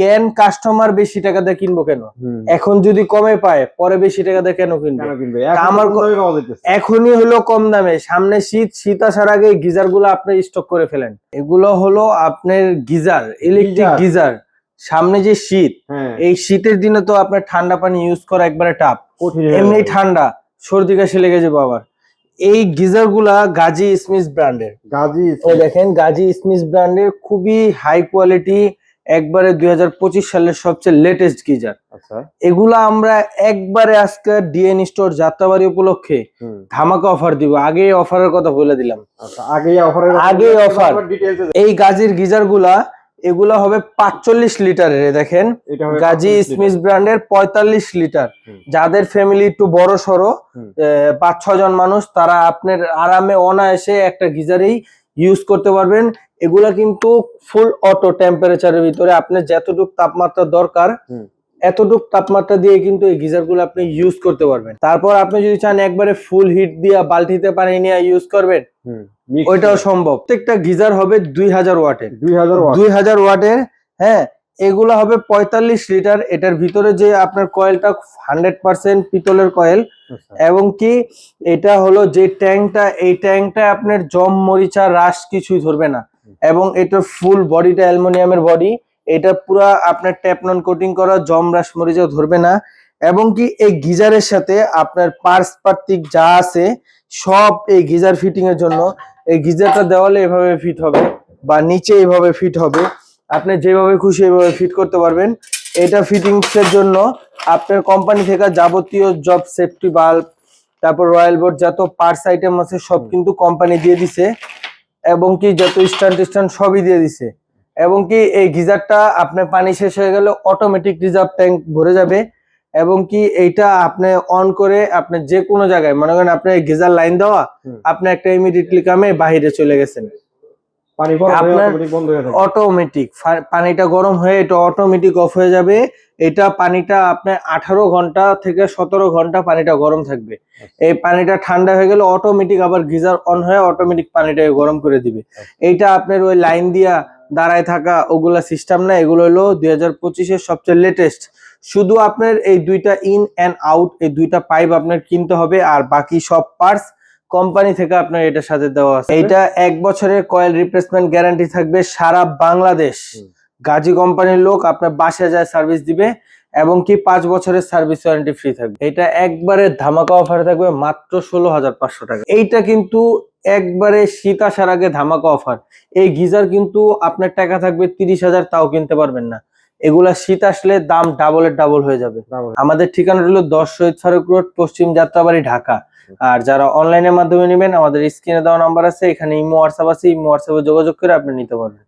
কেন কাস্টমার বেশি টাকা দিয়ে কিনবো কেন? এখন যদি কমে পায় পরে বেশি টাকা দিয়ে কেন কিনবে? আমার। এখনই হলো কম দামে। সামনে শীত শীত আসার আগে গিজারগুলো আপনি স্টক করে ফেলেন। এগুলো হলো আপনার গিজার ইলেকট্রিক গিজার। সামনে যে শীত হ্যাঁ। এই শীতের দিনে তো আপনার ঠান্ডা পানি ইউজ করা একবারে টাপ এমনি ঠান্ডা সর্দি কাশি লেগে যাবে আবার। এই গিজারগুলা গাজী স্মিথ ব্র্যান্ডের গাজী দেখেন গাজী স্মিথ ব্র্যান্ডের খুবই হাই কোয়ালিটি একবারে দুই হাজার পঁচিশ সালের সবচেয়ে লেটেস্ট গিজার। আচ্ছা। এগুলা আমরা একবারে আজকে ডিএন স্টোর যাত্রাবাড়ি উপলক্ষে ধামাকা অফার দিব। আগে অফারের কথা বলে দিলাম। আচ্ছা আগেই অফারের offer। ডিটেইলস এই গাজীর গিজারগুলা এগুলা হবে পাঁচচল্লিশ লিটারের দেখেন। গাজী 45 স্মিথ ব্র্যান্ডের পঁয়তাল্লিশ লিটার। যাদের ফ্যামিলি একটু বড় সড়ো পাঁচ ছয় জন মানুষ তারা আপনার আরামে অনায়াসে একটা গিজারেই ইউজ করতে পারবেন। এগুলা কিন্তু ফুল অটো টেম্পারেচারের ভিতরে আপনার যতটুকু তাপমাত্রা দরকার। এতটুক তাপমাত্রা দিয়ে কিন্তু এই গিজারগুলো আপনি ইউজ করতে পারবেন। তারপর আপনি যদি চান একবারে ফুল হিট দিয়ে বালতিতে পানি নিয়ে ইউজ করবেন ওইটাও সম্ভব। প্রত্যেকটা গিজার হবে দুই হাজার ওয়াটের। 2000 ওয়াট। দুই হাজার ওয়াটের হ্যাঁ এগুলো হবে পঁয়তাল্লিশ লিটার। এটার ভিতরে যে আপনার কয়েলটা হান্ড্রেড পার্সেন্ট পিতলের কয়েল। আচ্ছা। এবং কি এটা হলো যে ট্যাঙ্কটা এই ট্যাঙ্কটা আপনার জম মরিচা রাস কিছুই ধরবে না। এবং এটার ফুল বডিটা অ্যালুমিনিয়ামের বডি। এটা পুরা আপনার ট্যাপনন কোটিং করা জম রাস মরিচা ধরবে না। এবং কি এই গিজারের সাথে আপনার পার্স পার্টিক যা আছে সব এই গিজার ফিটিং এর জন্য। এই গিজারটা দেওয়ালে এভাবে ফিট হবে বা নিচে এভাবে ফিট হবে। আপনি যেভাবে খুশি এভাবে ফিট করতে পারবেন। এটা ফিটিংস এর জন্য আপনার কোম্পানি থেকে যাবতীয় জব সেফটি বাল্ব তারপর রয়্যাল বোর্ড যত পার্টস আইটেম আছে সব কিন্তু কোম্পানি দিয়ে দিছে এবং কি যত স্ট্যান্ড স্ট্যান্ড সবই দিয়ে দিছে। এবং কি এই গিজারটা আপনার পানি শেষ হয়ে গেলে অটোমেটিক রিজার্ভ ট্যাঙ্ক ভরে যাবে এবং কি এইটা আপনি অন করে আপনি যে কোনো জায়গায় মনে করেন আপনার গিজার লাইন দেওয়া আপনি একটা ইমিডিয়েটলি কামে বাইরে চলে গেছেন। আপনার অটোমেটিক পানিটা গরম হয়ে এটা অটোমেটিক অফ হয়ে যাবে। এটা পানিটা আপনার আঠারো ঘণ্টা থেকে সতেরো ঘণ্টা পানিটা গরম থাকবে। এই পানিটা ঠান্ডা হয়ে গেলে অটোমেটিক আবার গিজার অন হয়ে অটোমেটিক পানিটাকে গরম করে দিবে। এইটা আপনার ওই লাইন দিয়া দাঁড়ায় থাকা ওগুলা সিস্টেম না এগুলো হলো দুই হাজার পঁচিশের সবচেয়ে লেটেস্ট শুধু আপনার এই দুইটা ইন অ্যান্ড আউট এই দুইটা পাইপ আপনার কিনতে হবে আর বাকি সব পার্টস কোম্পানি থেকে আপনার এটার সাথে দেওয়া আছে। এটা এক বছরের কয়েল রিপ্লেসমেন্ট গ্যারান্টি থাকবে সারা বাংলাদেশ। গাজী কোম্পানির লোক আপনার বাসায় যায় সার্ভিস দিবে এবং কি পাঁচ বছরের সার্ভিস ওয়ারেন্টি ফ্রি থাকবে। এটা একবারে ধামাকা অফারে থাকবে মাত্র ষোলো হাজার পাঁচশো টাকা। এইটা কিন্তু একবারে শীত আসার আগে ধামাকা অফার এই গিজার কিন্তু আপনার টাকা থাকবে তিরিশ হাজার তাও কিনতে পারবেন না। এগুলা শীত আসলে দাম ডাবলের ডাবল হয়ে যাবে। আমাদের ঠিকানা হলো দশ শহীদ ফারুক রোড পশ্চিম যাত্রাবাড়ি ঢাকা। আর যারা অনলাইনের মাধ্যমে নেবেন আমাদের স্ক্রিনে দেওয়া নাম্বার আছে এখানে ইমো হোয়াটসঅ্যাপ আছে ইমো হোয়াটসঅ্যাপে যোগাযোগ করে আপনি নিতে পারবেন।